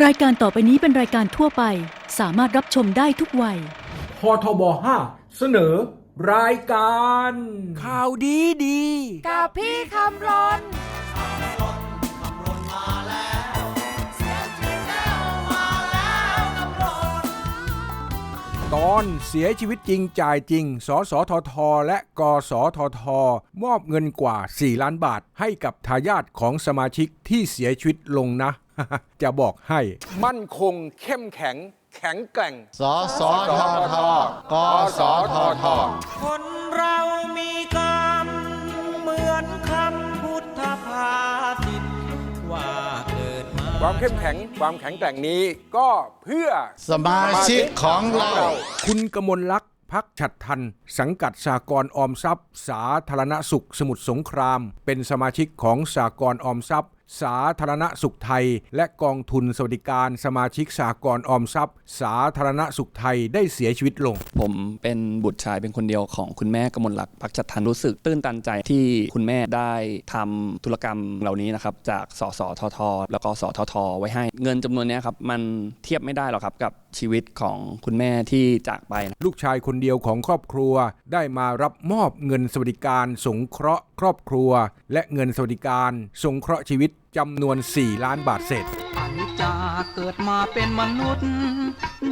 รายการต่อไปนี้เป็นรายการทั่วไป สามารถรับชมได้ทุกวัย พทบ5เสนอ รายการ ข่าวดีดี กับพี่คำรนตอนเสียชีวิตจริงจ่ายจริง สสทท และกสทท มอบเงินกว่า 4 ล้านบาทให้กับทายาทของสมาชิกที่เสียชีวิตลงนะ จะบอกให้ มั่นคงเข้มแข็ง แข็งแกร่ง สสททกสทท คนเรามีกรรม เหมือนคำพุทธภาษิตว่าเกิดมาความเข้มแข็ง ความแข็งแกร่งนี้ก็เพื่อ สมาชิกของเรา คุณกมลลักษณ์พักฉัดทัน สังกัดสากรณ์ออมทรัพย์ สาธารณสุขสมุทรสงคราม เป็นสมาชิกของสากรณ์ออมทรัพย์สาธารณสุขไทย และกองทุนสวัสดิการสมาชิกสากรณ์ออมทรัพย์ สาธารณสุขไทยได้เสียชีวิตลง ผมเป็นบุตรชายเป็นคนเดียวของคุณแม่กมลลักษณ์พักจัดทันรู้สึกตื้นตันใจที่คุณแม่ได้ทำธุรกรรมเหล่านี้นะครับจากสสทท แล้วก็สทท ไว้ให้ เงินจำนวนเนี้ยครับมันเทียบไม่ได้หรอกครับกับชีวิตของคุณแม่ที่จากไป ลูกชายคนเดียวของครอบครัว ได้มารับมอบเงินสวัสดิการ สงเคราะห์ครอบครัว และเงินสวัสดิการ สงเคราะห์ชีวิตจำนวน 4 ล้านบาทเศษ จจาเกิดมาเป็นมนุษย์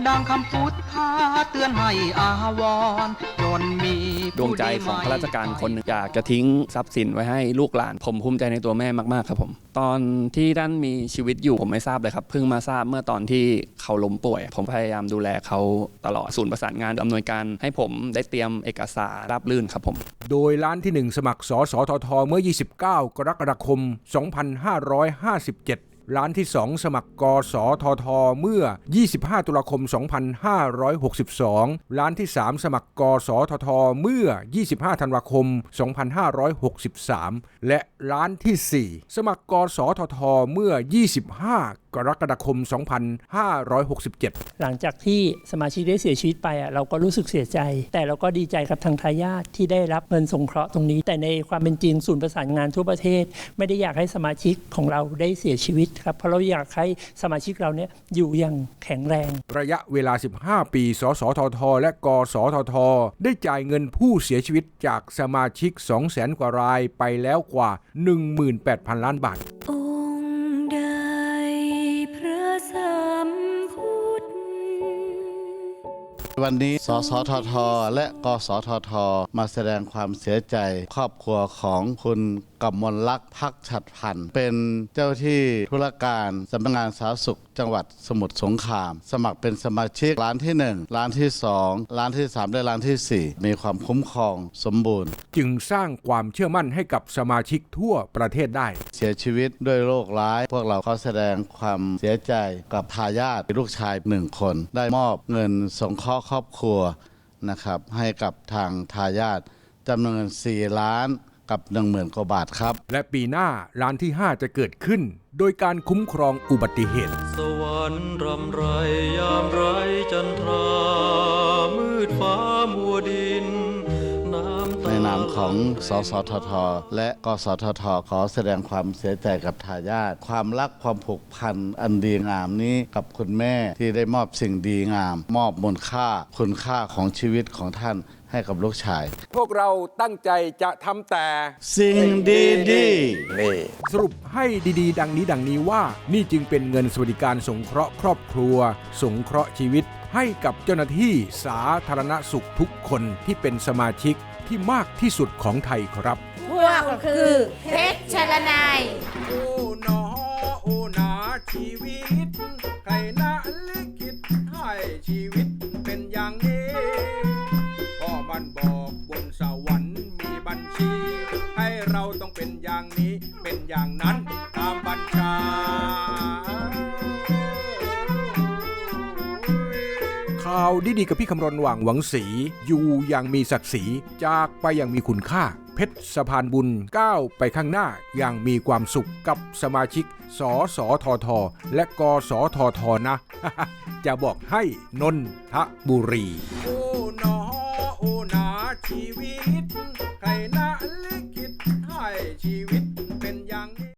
ดังคำพุทธาเตือนให้อาวรณ์จนมีดวงใจของข้าราชการคนหนึ่งอยากจะทิ้งทรัพย์สินไว้ให้ลูกหลาน ผมภูมิใจในตัวแม่มาก ๆ ครับผม ตอนที่ท่านมีชีวิตอยู่ผมไม่ทราบเลยครับ เพิ่งมาทราบเมื่อตอนที่เขาล้มป่วย ผมพยายามดูแลเขาตลอดศูนย์ประสานงานอำนวยการให้ผมได้เตรียมเอกสารราบรื่นครับผม โดยร้านที่ 1 สมัครสสททเมื่อ 29 กรกฎาคม 2557 ร้านที่ 2 สมัครกสทท เมื่อ 25 ตุลาคม 2562 ร้านที่ 3 สมัครกสทท เมื่อ 25 ธันวาคม 2563 และร้านที่ 4 สมัครกสทท เมื่อ 25กรกฎาคม 2567 หลังจากที่สมาชิกได้เสียชีวิตไปอะเราก็รู้สึกเสียใจ แต่เราก็ดีใจกับทางทายาทที่ได้รับเงินสงเคราะห์ตรงนี้ แต่ในความเป็นจริงศูนย์ประสานงานทั่วประเทศ ไม่ได้อยากให้สมาชิกของเราได้เสียชีวิตครับเพราะเราอยากให้สมาชิกเราเนี่ยอยู่อย่างแข็งแรง ระยะเวลา 15 ปี สสทท และกสทท ได้จ่ายเงินผู้เสียชีวิตจากสมาชิก 200,000 กว่ารายไปแล้วกว่า 18,000 ล้านบาท วันนี้ สสทท และกสทท มาแสดงความเสียใจครอบครัวของคุณ กำมลลักษณ์พักฉัดพันธ์เป็นเจ้าที่ธุรการสำนักงานสาธารณสุข จังหวัดสมุทรสงคราม สมัครเป็นสมาชิกร้านที่ 1 ร้านที่ 2 ร้านที่ 3 และร้านทีสี่4 มีความคุ้มครองสมบูรณ์ จึงสร้างความเชื่อมั่นให้กับสมาชิกทั่วประเทศได้ เสียชีวิตด้วยโรคร้าย พวกเราขอแสดงความเสียใจกับทายาทลูกชายหนึ่งคน ได้มอบเงินสงเคราะห์ครอบครัวนะครับให้กับทางทายาทจำนวนเงิน4ล้าน กับ1 0,000กว่าบาทครับ และปีหน้าร้านที่ 5 จะเกิดขึ้น โดยการคุ้มครองอุบัติเหตุ สวรรค์รำไรยามไรจันทรา นามของสสทท และกสทท ขอแสดงความเสียใจกับทายาทความรักความผูกพันอันดีงามนี้กับคุณแม่ที่ได้มอบสิ่งดีงาม มอบมูลค่าคุณค่าของชีวิตของท่านให้กับลูกชาย พวกเราตั้งใจจะทำแต่ สิ่งดีดีสรุปให้ดีๆ ดังนี้ดังนี้ว่า นี่จึงเป็นเงินสวัสดิการสงเคราะห์ครอบครัว สงเคราะห์ชีวิต ให้กับเจ้าหน้าที่สาธารณสุขทุกคนที่เป็นสมาชิก ที่มากที่สุดของไทยครับ พวกคือเพชรชลนาย โอ้หนอโอ้หนาชีวิต ใครนะลิขิตให้ชีวิตเป็นอย่างนี้พ่อมันบอก ข่าวดีๆกับพี่คำรณหว่างหวังสี อยู่อย่างมีศักดิ์ศรีจากไปอย่างมีคุณค่า เพชรสะพานบุญก้าวไปข้างหน้าอย่างมีความสุขกับสมาชิก สสทท และกสททนะ จะบอกให้นนทบุรี โอ้หนอโอ้หนาชีวิต ใครนะลิขิตให้ชีวิต